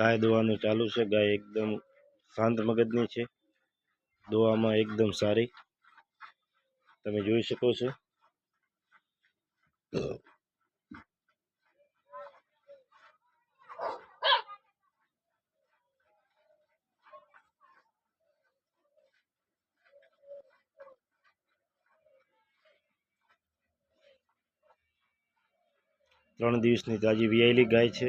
ગાય દોવાનું ચાલુ છે. ગાય એકદમ શાંત મગજની છે. દોવામાં એકદમ સારી. તમે જોઈ શકો છો. ત્રણ દિવસની તાજી વિયાયેલી ગાય છે.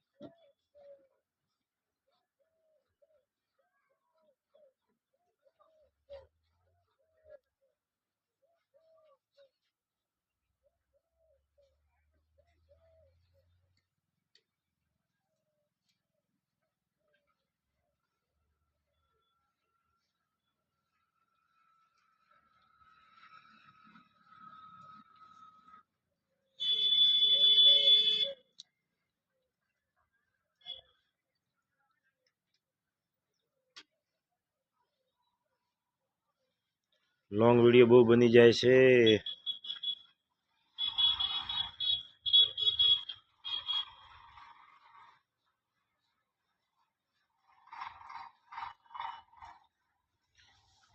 લોંગ વીડિયો બહુ બની જાય છે.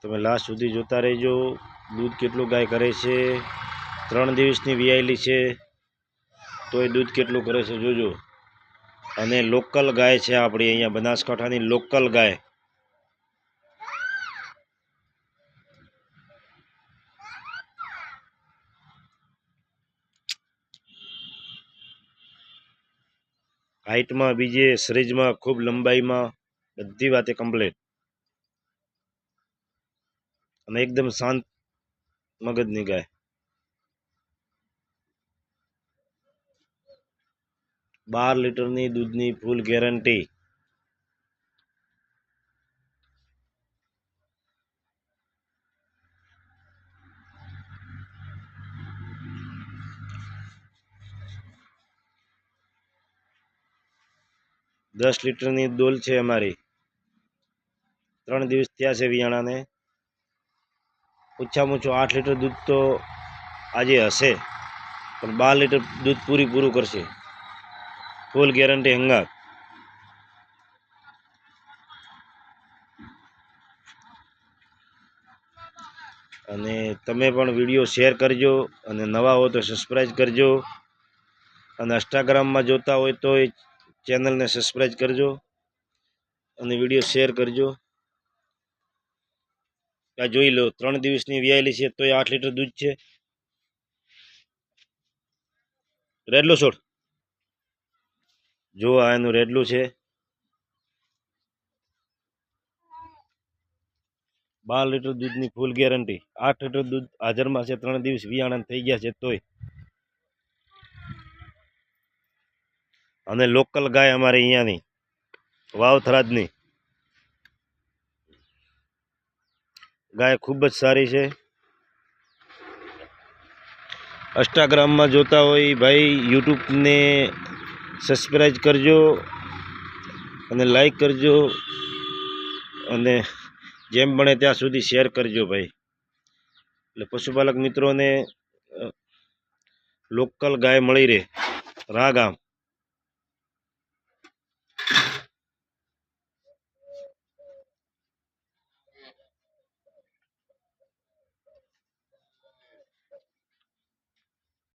તમે લાસ્ટ સુધી જોતા રહેજો. દૂધ કેટલું ગાય કરે છે? ત્રણ દિવસની વિયાયેલી છે. તોય દૂધ કેટલું કરે છે જોજો. અને લોકલ ગાય છે આપણી અહીંયા બનાસકાંઠાની લોકલ ગાય. હાઇટમાં બીજે શરીરમાં ખૂબ લંબાઈમાં, બધી વાતે કમ્પ્લીટ અને એકદમ શાંત મગજની ગાય બાર લીટરની દૂધની ફૂલ ગેરંટી દસ લીટરની ડોલ છે અમારી. ત્રણ દિવસ થયા છે વિયાણાને. ઓછામાં ઓછું આઠ લીટર દૂધ તો આજે હશે, પણ બાર લીટર દૂધ પૂરી પૂરું કરશે. ફૂલ ગેરંટી હંગાત. અને તમે પણ વીડિયો શેર કરજો અને નવા હો તો સબસ્ક્રાઈબ કરજો. અને ઇન્સ્ટાગ્રામમાં જોતા હોય તો ચેનલને સબસ્ક્રાઈબ કરજો અને વીડિયો શેર કરજો. આ જોઈ લો, ત્રણ દિવસની વ્યાયેલી છે, તોય આઠ લીટર દૂધ છે. રેડલો છોડ. જો આ એનું રેડલું છે. બાર લીટર દૂધની ફૂલ ગેરંટી આઠ લીટર દૂધ હાજરમાં છે, ત્રણ દિવસ વિયાણા થઈ ગયા છે, તોય અને લોકલ ગાય અમારે અહીંયાની વાવ થરાદની ગાય ખૂબ જ સારી છે. ઇન્સ્ટાગ્રામમાં જોતા હોય ભાઈ યુટ્યુબને સબસ્ક્રાઈબ કરજો અને લાઈક કરજો અને જેમ બને ત્યાં સુધી શેર કરજો ભાઈ. એટલે પશુપાલક મિત્રોને લોકલ ગાય મળી રહે. રાગામ